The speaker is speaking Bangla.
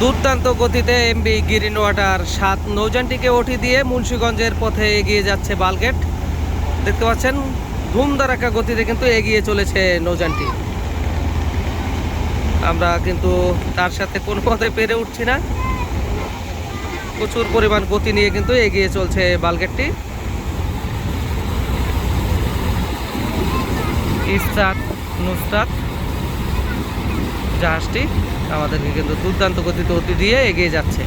দুর্দান্ত গতিতে এমবি গ্রিন ওয়াটার সাত নৌজানটিকে ওঠি দিয়ে মুন্সীগঞ্জের পথে এগিয়ে যাচ্ছে বালগেট। দেখতে পাচ্ছেন ধুমধারাক্কা গতিতে কিন্তু এগিয়ে চলেছে নৌজানটি আমরা কিন্তু তার সাথে কোনো পথে পেরে উঠছি না। প্রচুর পরিমাণ গতি নিয়ে কিন্তু এগিয়ে চলছে বালগেটটি। ইফতাক নুসরাত। জাহাজটি আমাদেরকে কিন্তু দুর্দান্ত গতিতে অতি দিয়ে এগিয়ে যাচ্ছে।